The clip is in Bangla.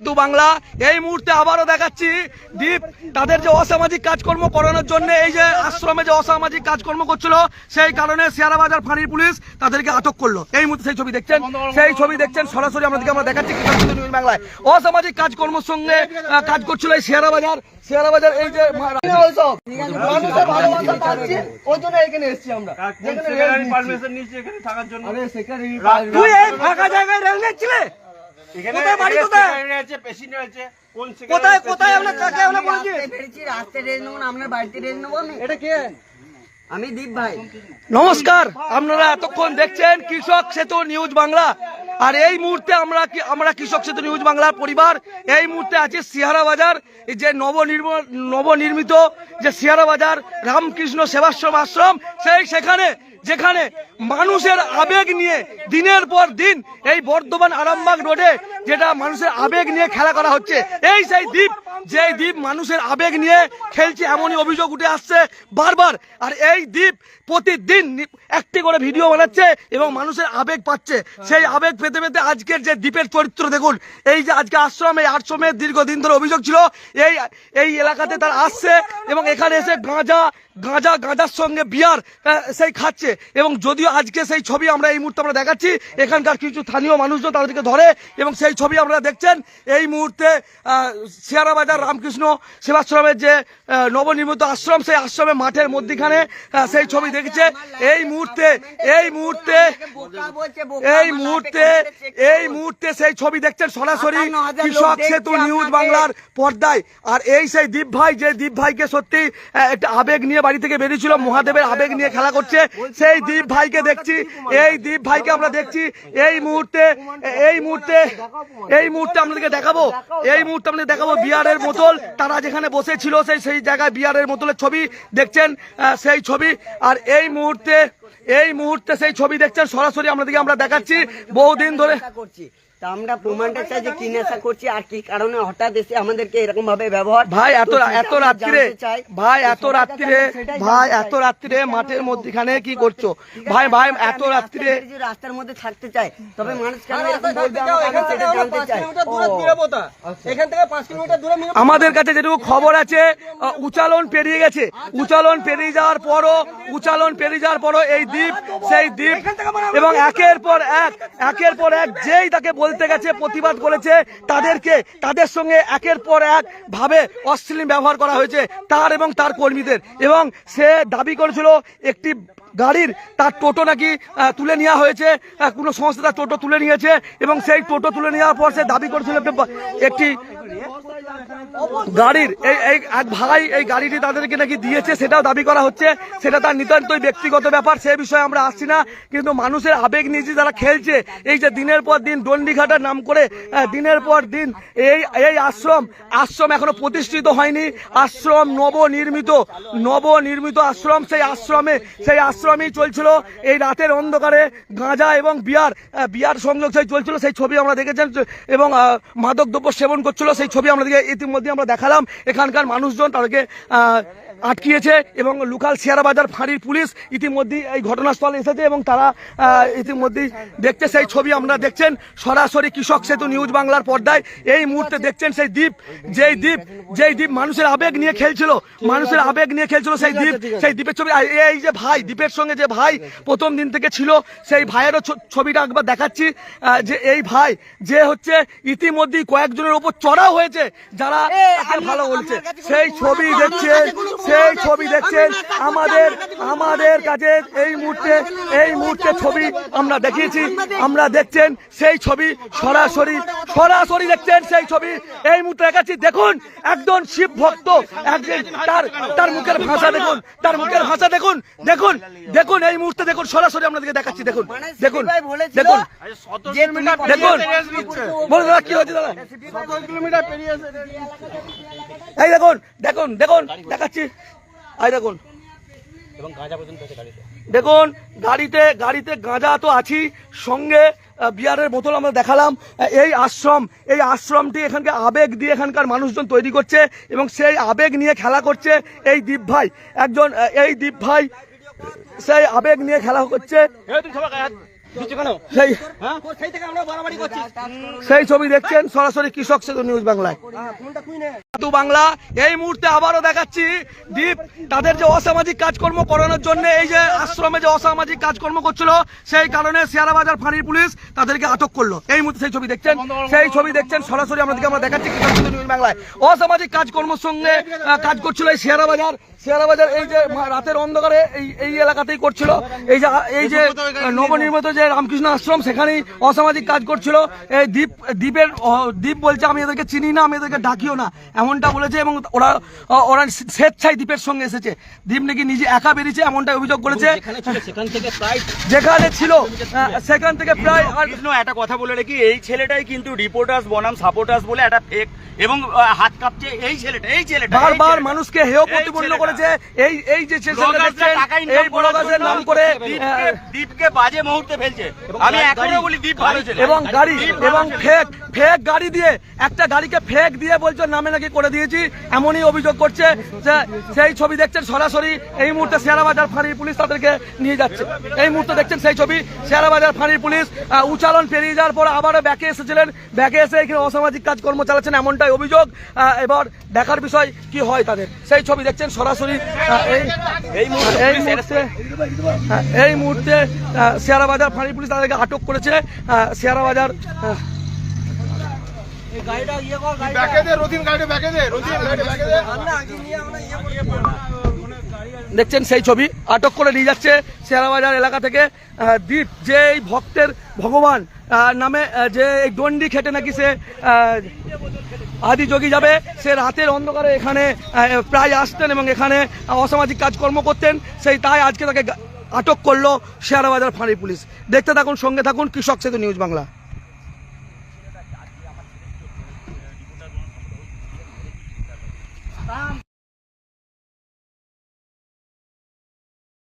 দু বাংলা এই মুহূর্তে আবারও দেখাচ্ছি দীপ তাদের যে অসামাজিক কাজকর্ম করানোর জন্য এই যে আশ্রমে যে অসামাজিক কাজকর্ম করছিল সেই কারণে শেয়ারাবাজার ফাঁড়ির পুলিশ তাদেরকে আটক করল। এই মুহূর্তে সেই ছবি দেখছেন সেই ছবি দেখছেন সরাসরি আপনাদেরকে আমরা দেখাচ্ছি বাংলায়। অসামাজিক কাজকর্মের সঙ্গে কাজ করছিল এই শেয়ারাবাজার শেয়ারাবাজার এই যে মা- মানুষের ভালোবাসা পাচ্ছি, ওই জন্য এখানে এসেছি আমরা। যেখানে রেল দিচ্ছি। পারমিশন নিয়েছি এখানে থাকার জন্য। আরে সেখানে তুই এই ফাঁকা জায়গায় রেল কোথায় বাড়ি কোথায়? আছে পেশেন্ট আছে কোন কোথায় কোথায় আমরা কাকে আমরা বলেছি? রাস্তায় রাস্তায় রেঞ্জ নেব না আপনার বাড়িতে রেঞ্জ নেব আমি? এটা কে? আমি দীপ ভাই। নমস্কার আপনারা এতক্ষণ দেখছেন কৃষক সেতু নিউজ বাংলা। আর এই মুহূর্তে আমরা কি- আমরা কৃষক সেতু নিউজ বাংলার পরিবার। এই মুহূর্তে আছে সিহারা বাজার এই যে নবনির্ম নবনির্মিত যে সিহারা বাজার রামকৃষ্ণ সেবাশ্রম আশ্রম সেই সেখানে যেখানে মানুষের আবেগ নিয়ে দিনের পর দিন এই বর্ধমান আরামবাগ রোডে যেটা মানুষের আবেগ নিয়ে খেলা করা হচ্ছে, এই সেই দ্বীপ যে দ্বীপ মানুষের আবেগ নিয়ে খেলছে এমনই অভিযোগ উঠে আসছে বারবার। আর এই দ্বীপ প্রতিদিন একটি করে ভিডিও বানাচ্ছে এবং মানুষের আবেগ পাচ্ছে। সেই আবেগ পেতে পেতে আজকের যে দ্বীপের চরিত্র দেখুন, এই যে আজকে আশ্রম এই আশ্রমের দীর্ঘদিন ধরে অভিযোগ ছিল, এই এই এলাকাতে তারা আসছে এবং এখানে এসে গাঁজা গাঁজা, গাঁজার সঙ্গে বিয়ার সেই খাচ্ছে। এবং যদিও আজকে সেই ছবি আমরা এই মুহূর্তে আমরা দেখাচ্ছি এখানকার কিছু স্থানীয় মানুষজন তাদেরকে ধরে এবং সেই ছবি আপনারা দেখছেন এই মুহূর্তে শেয়ারাবাজার রামকৃষ্ণ সেবাশ্রমের যে নবনির্মিত আশ্রম সেই আশ্রমের মাঠের মধ্যিখানে সেই ছবি দেখেছে এই মুহূর্তে এই মুহূর্তে এই মুহূর্তে। এই মুহূর্তে সেই ছবি দেখছেন সরাসরি কৃষক সেতু নিউজ বাংলার পর্দায় আর এই সেই দীপ ভাই যে দীপ ভাইকে সত্যি একটা আবেগ নিয়ে বাড়ি থেকে বেরিয়েছিল মহাদেবের আবেগ নিয়ে খেলা করছে সেই দীপ ভাইকে দেখছি, এই দীপ ভাইকে আমরা দেখছি, এই মুহূর্তে এই মুহূর্তে এই মুহূর্তে আপনাদেরকে দেখাবো, এই মুহূর্তে আপনাদের দেখাবো বিয়ারের বোতল তারা যেখানে বসেছিল সেই সেই জায়গায় বিয়ারের বোতলের ছবি দেখছেন সেই ছবি, আর এই মুহূর্তে এই মুহূর্তে সেই ছবি দেখছেন, সরাসরি আপনাদেরকে আমরা দেখাচ্ছি, বহুদিন ধরে তা আমরা প্রমাণটা চাই যে কি নেশা করছি আর কি কারণে হঠাৎ এসে আমাদেরকে এরকম ভাবে ব্যবহার ভাই এত এত রাত্রিরে ভাই এত রাত্রিরে ভাই এত রাত্রিরে মাঠের মধ্যখানে কি করছ। ভাই ভাই এত রাত্রিরে রাস্তার মধ্যে থাকতে চাই তবে মানুষ কেন এরকম বলবে আমাকে আমি সেটা জানতে চাই। আমাদের কাছে যেটুকু খবর আছে উচালন পেরিয়ে গেছে। উচালন পেরিয়ে যাওয়ার পরও উচালন পেরিয়ে যাওয়ার পরও এই দ্বীপ সেই দ্বীপ এবং একের পর এক একের পর এক যেই তাকে বলতে গেছে, প্রতিবাদ করেছে, তাদেরকে, তাদের সঙ্গে একের পর এক ভাবে অশ্লীল ব্যবহার করা হয়েছে, তার এবং তার কর্মীদের। এবং সে দাবি করেছিল, একটি গাড়ির তার টোটো নাকি তুলে নেওয়া হয়েছে কোনো সংস্থা তার টোটো তুলে নিয়েছে, এবং সেই টোটো তুলে নেওয়ার পর সে দাবি করেছিল একটি- একটি গাড়ির এই এই এক ভাই এই গাড়িটি তাদেরকে নাকি দিয়েছে সেটাও দাবি করা হচ্ছে। সেটা তার নিতান্তই ব্যক্তিগত ব্যাপার সে বিষয়ে আমরা আসছি না। কিন্তু মানুষের আবেগ নিয়ে যারা খেলছে এই যে দিনের পর দিন দণ্ডিঘাটার নাম করে দিনের পর দিন এই এই আশ্রম আশ্রম এখনও প্রতিষ্ঠিত হয়নি। আশ্রম নবনির্মিত নবনির্মিত আশ্রম সেই আশ্রমে সেই আশ্রমেই চলছিল। এই রাতের অন্ধকারে গাঁজা এবং বিয়ার বিয়ার সংযোগ সেই চলছিল সেই ছবি আমরা দেখেছেন এবং আহ, মাদক দ্রব্য সেবন করছিল সেই ছবি আমাদেরকে ইতিমধ্যে আমরা দেখালাম এখানকার মানুষজন তাদেরকে আটকিয়েছে এবং লোকাল শেয়ারবাজার ফাঁড়ির পুলিশ ইতিমধ্যেই এই ঘটনাস্থলে এসেছে এবং তারা ইতিমধ্যেই দেখছে। সেই ছবি আমরা দেখছেন। সরাসরি কৃষক সেতু নিউজ বাংলার পর্দায়। এই মুহূর্তে দেখছেন সেই দ্বীপ যেই দ্বীপ যেই দ্বীপ মানুষের আবেগ নিয়ে খেলছিল। মানুষের আবেগ নিয়ে খেলছিল সেই দ্বীপ। সেই দ্বীপের ছবি এই যে ভাই দ্বীপের সঙ্গে যে ভাই প্রথম দিন থেকে ছিল সেই ভাইয়েরও ছবিটা একবার দেখাচ্ছি। যে এই ভাই যে হচ্ছে ইতিমধ্যেই কয়েকজনের উপর চড়াও হয়েছে যারা ভালো বলছে। সেই ছবি দেখছেন সেই ছবি দেখছেন আমাদের আমাদের কাছে এই মুহূর্তে এই মুহূর্তে ছবি আমরা দেখিয়েছি আমরা দেখছেন সেই ছবি সরাসরি সরাসরি দেখছেন সেই ছবি। এই মুহূর্তে দেখাচ্ছি দেখুন একজন শিব ভক্ত একজন তার তার মুখের ভাষা দেখুন তার মুখের ভাষা দেখুন দেখুন দেখুন এই মুহূর্তে দেখুন সরাসরি আপনাদেরকে দেখাচ্ছি দেখুন দেখুন দেখুন। দেখুন। পেরিয়ে বলে দাদা কি হয়েছে দাদা? এই দেখুন দেখুন দেখুন দেখাচ্ছি। এই দেখুন। দেখুন গাড়িতে গাড়িতে গাঁজা তো আছি সঙ্গে বিয়ারের বোতল আমরা দেখালাম। এই আশ্রম এই আশ্রমটি এখানকে আবেগ দিয়ে এখানকার মানুষজন তৈরি করছে এবং সেই আবেগ নিয়ে খেলা করছে এই দীপ ভাই। একজন এই দীপ ভাই সেই আবেগ নিয়ে খেলা করছে। সেই হ্যাঁ? সেই থেকে আমরা বাড়াবাড়ি করছি। সেই ছবি দেখছেন সরাসরি কৃষক সেতু নিউজ বাংলায়। বাংলা, এই মুহূর্তে আবারও দেখাচ্ছি দীপ, তাদের যে অসামাজিক কাজকর্ম করানোর জন্য, এই যে আশ্রমে যে অসামাজিক কাজকর্ম করছিল, সেই কারণে শেয়ারাবাজার ফাঁড়ির পুলিশ তাদেরকে আটক করল। এই মুহূর্তে সেই ছবি দেখছেন, সেই ছবি দেখছেন, সরাসরি আমাদেরকে আমরা দেখাচ্ছি বাংলায়। অসামাজিক কাজকর্মের সঙ্গে কাজ করছিল এই শেয়ারাবাজার শেয়ারাবাজার এই যে রাতের অন্ধকারে এই এই এলাকাতেই করছিল। এই যে এই যে, নবনির্মিত যে রামকৃষ্ণ আশ্রম, সেখানেই অসামাজিক কাজ করছিল। এই দ্বীপ দ্বীপের দ্বীপ বলছে, আমি এদেরকে চিনি না, আমি এদেরকে ডাকিও না। এমনটা বলেছে এবং ওরা ওরা স্বেচ্ছায় দ্বীপের সঙ্গে এসেছে। দ্বীপ নাকি নিজে একা বেরিয়েছে এমনটা অভিযোগ করেছে। যেখানে ছিল সেখান থেকে প্রায় যেখানে ছিল সেখান থেকে প্রায় একটা কথা বলে রেখি এই ছেলেটাই কিন্তু রিপোর্টার্স বনাম সাপোর্টার্স বলে একটা ফেক এবং হাত কাঁপছে এই ছেলেটা এই ছেলেটা বারবার মানুষকে হেয় প্রতিপন্ন করেছে। এই এই যে এই ব্লগার্সের নাম করে দীপকে বাজে মুহূর্তে ফেলছে। আমি এখনও বলি দীপ ভালো ছেলে। এবং গাড়ি এবং ফেক ফেক গাড়ি দিয়ে একটা গাড়িকে ফেক দিয়ে বলছে নামে নাকি করে দিয়েছি, এমনই অভিযোগ করছে যে সেই ছবি দেখছেন সরাসরি এই মুহূর্তে শেয়ারাবাজার ফাঁড়ির পুলিশ তাদেরকে নিয়ে যাচ্ছে। এই মুহূর্তে দেখছেন সেই ছবি, শেয়ারাবাজার ফাঁড়ির পুলিশ উচালন পেরিয়ে যাওয়ার পর আবারও ব্যাকে এসেছিলেন, ব্যাকে এসে এখানে অসামাজিক কাজকর্ম চালাচ্ছেন, এমনটাই অভিযোগ। এবার দেখার বিষয় কি হয় তাদের। সেই ছবি দেখছেন সরাসরি এই মুহূর্তে এই মুহূর্তে শেয়ারাবাজার ফাঁড়ির পুলিশ তাদেরকে আটক করেছে। শেয়ারাবাজার আহ, ব্যাকে দে রতিন গাড়ি ব্যাকে দে রতিন গাড়ি ব্যাকে দে দেখছেন সেই ছবি আটক করে নিয়ে যাচ্ছে শেয়ারাবাজার এলাকা থেকে দ্বীপ যে এই ভক্তের ভগবান আহ, নামে যে এই দণ্ডি খেটে নাকি সে আহ, আদি যোগী যাবে সে রাতের অন্ধকারে এখানে আহ, প্রায় আসতেন এবং এখানে অসামাজিক কাজকর্ম করতেন সেই তাই আজকে তাকে আটক করল শেয়ারাবাজার ফাঁড়ি পুলিশ। দেখতে থাকুন সঙ্গে থাকুন কৃষক সেতু নিউজ বাংলা।